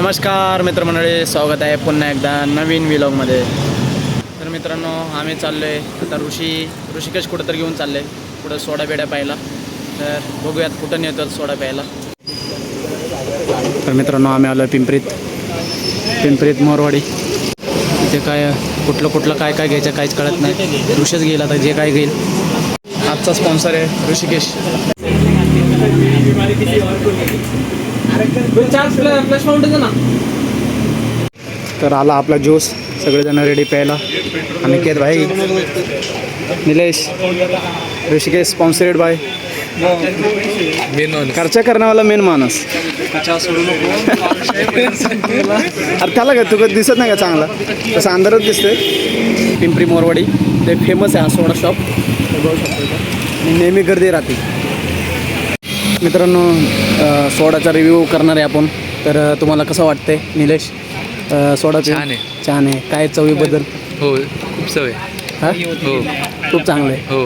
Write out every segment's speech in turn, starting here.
नमस्कार मित्रमंडळी स्वागत आहे पुन्हा एकदा नवीन विलॉगमध्ये तर मित्रांनो आम्ही चाललो आहे आता ऋषी ऋषिकेश कुठं तर घेऊन चालले कुठं सोडा बेड्या प्यायला तर बघूयात कुठं नेतो सोडा प्यायला. तर मित्रांनो आम्ही आलो पिंपरीत पिंपरीत मोरवाडी. इथे काय कुठलं कुठलं काय काय घ्यायचं काहीच कळत नाही. ऋषीच घेईल आता जे काय घेईल. आजचा स्पॉन्सर आहे ऋषिकेश. तर आला आपला ज्यूस सगळेजण रेडी प्यायला. अनिकेत भाई निलेश ऋषिकेश स्पॉन्सरेड बाय खर्चा करण्यावाला मेन माणूस. अरे त्याला का तुला दिसत नाही का चांगला? तसं अंधारच दिसतंय. पिंपरी मोरवाडी ते फेमस आहे हा सोडा शॉप नेहमी गर्दी राहते. मित्रांनो सोडाचा रिव्ह्यू करणार आहे आपण. तर तुम्हाला कसं वाटतंय निलेश? सोडा? छान आहे. छान आहे. काय चवीबद्दल? हो खूप सवय हा? हो. खूप चांगलं आहे. हो.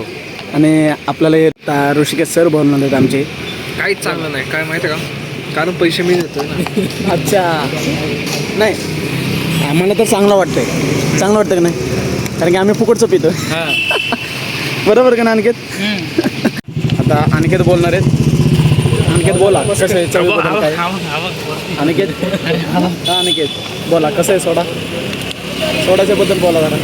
आणि आपल्याला हे ता- ऋषिकेश सर बनवले आहेत आमचे. काहीच चांगलं नाही. काय माहिती आहे का? कारण पैसे मी देतो ना. अच्छा. नाही. आम्हाला तर चांगलं वाटतंय. चांगलं वाटतं का नाही? कारण की आम्ही फुकटचं पितो हां. बरोबर का ना अनिकेत? आता अनिकेत बोलणार आहेत. अनिकेत बोला कसं आहे चवीबद्दल काय? अनिकेत? हा अनिकेत. बोला कसं आहे सोडा? सोडाच्या बद्दल बोला जरा.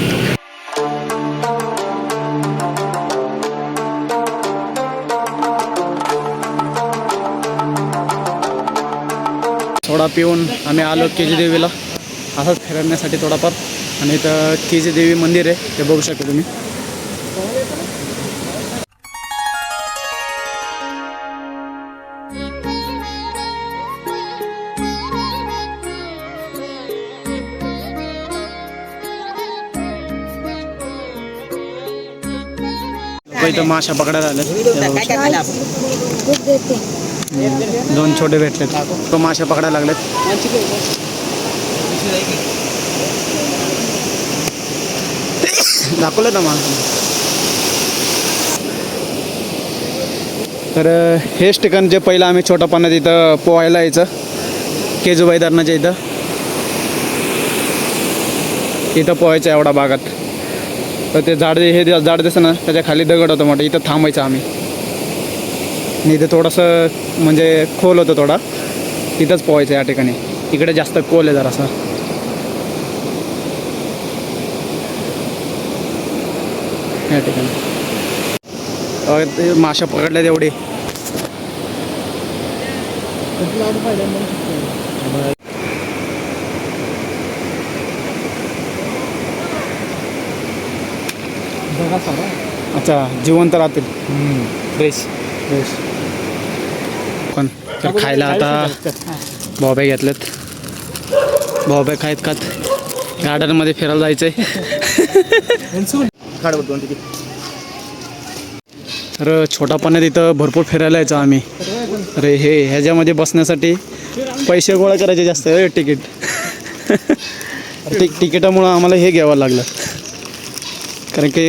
सोडा पिऊन आम्ही आलो के जी देवीला. असंच फिरण्यासाठी थोडाफार. आणि इथं के जी देवी मंदिर आहे ते बघू शकता तुम्ही. इथं माशा पकडायला आले दोन छोटे भेटलेत. तो माशा पकडायला लागलेत. दाखवलं ना मला तर हेच ठिकाण जे पहिलं आम्ही छोटा पाण्यात इथं पोहायला यायचं. केजूबाई धरणाच्या इथं. इथं पोहायचं एवढा भागात. तर ते झाड हे झाड दिसतं ना त्याच्याखाली दगड होतं मोठं इथं थांबायचं आम्ही. आणि इथं थोडंसं म्हणजे खोल होतं थोडा. तिथंच पोहायचं या ठिकाणी. इकडे जास्त खोल आहे जरासा. या ठिकाणी. माशा पकडल्या माशा अच्छा जिवंत राहतील. फ्रेश फ्रेश पण तर खायला आता बॉबे घेतलेत. बॉबे खायत खात गार्डनमध्ये फिरायला जायचंय. तर छोटा पाण्यात इथं भरपूर फिरायला यायचो आम्ही. अरे हे ह्याच्यामध्ये बसण्यासाठी पैसे गोळा करायचे जास्त तिकीट तिक तिकिटामुळं आम्हाला हे घ्यावं लागलं. कारण की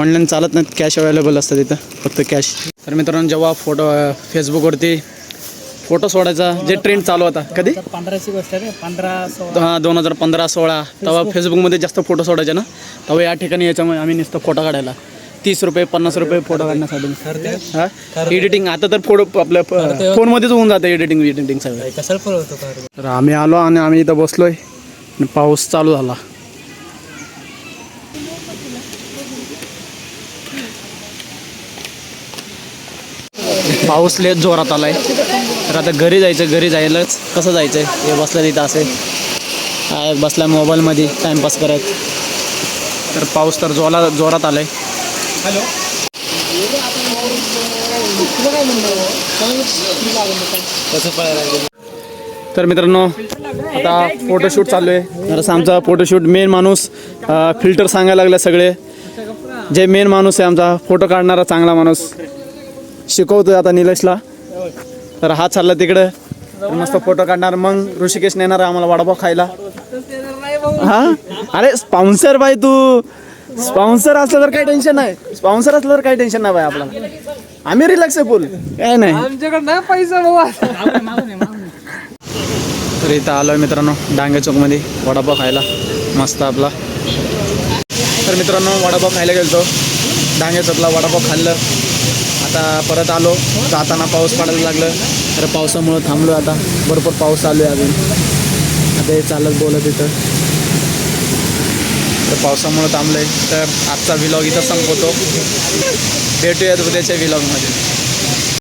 ऑनलाईन चालत नाहीत कॅश अवेलेबल असतं तिथं फक्त कॅश तर मित्रांनो जेव्हा फोटो फेसबुकवरती फोटो सोडायचा जे ट्रेंड चालू होता कधी? पंधराची गोष्ट रे पंधरा हां दोन हजार पंधरा सोळा. तेव्हा फेसबुकमध्ये जास्त फोटो सोडायचे ना? तेव्हा या ठिकाणी याच्यामुळे आम्ही नुसतं फोटो काढायला. तीस रुपये पन्नास रुपये फोटो काढण्यासाठी. हां? एडिटिंग आता तर फोटो आपल्या फोनमध्येच होऊन जातं एडिटिंग एडिटिंग सगळं? तर आम्ही आलो आणि आम्ही इथं बसलोय. आणि पाऊस चालू झाला. पाऊस लेट जोरात आलाय. तर आता घरी जायचं घरी जायलाच. कसं जायचं हे बसलं तिथं असे. काय बसला मोबाईलमध्ये टाईमपास करत. तर पाऊस तर जोला जोरात आलाय. तर मित्रांनो आता फोटोशूट चालू आहे. जरासं आमचा फोटोशूट मेन माणूस फिल्टर सांगायला लागला सगळे. जे मेन माणूस आहे आमचा फोटो काढणारा चांगला माणूस. शिकवतोय आता निलेशला. तर हा चालला तिकडं. मस्त फोटो काढणार. मग ऋषिकेश नेणार आम्हाला वडापाव खायला. हा? अरे स्पॉन्सर बाय तू. स्पॉन्सर असलं तर काही टेन्शन नाही. स्पॉन्सर असलं तर काही टेन्शन नाही बाय आपल्याला. आम्ही रिलॅक्स आहे फुल काय नाही. आमच्याकडे नाही पैसा बाबा तर तर इथं आलो मित्रांनो डांगे चौकमध्ये वडापाव खायला. मस्त आपला. तर मित्रांनो वडापाव खायला गेलो डांगे वडापाव खाल्लं. आता परत आलो. जाताना पाऊस पडायला लागलं. तर पावसामुळं थांबलो आता. भरपूर पाऊस चालू आहे अजून. आता हे चालत बोलत इथं. तर पावसामुळं थांबलं आहे तर आजचा विलॉग इथं संपवतो. भेटूयात उद्याच्या विलॉगमध्ये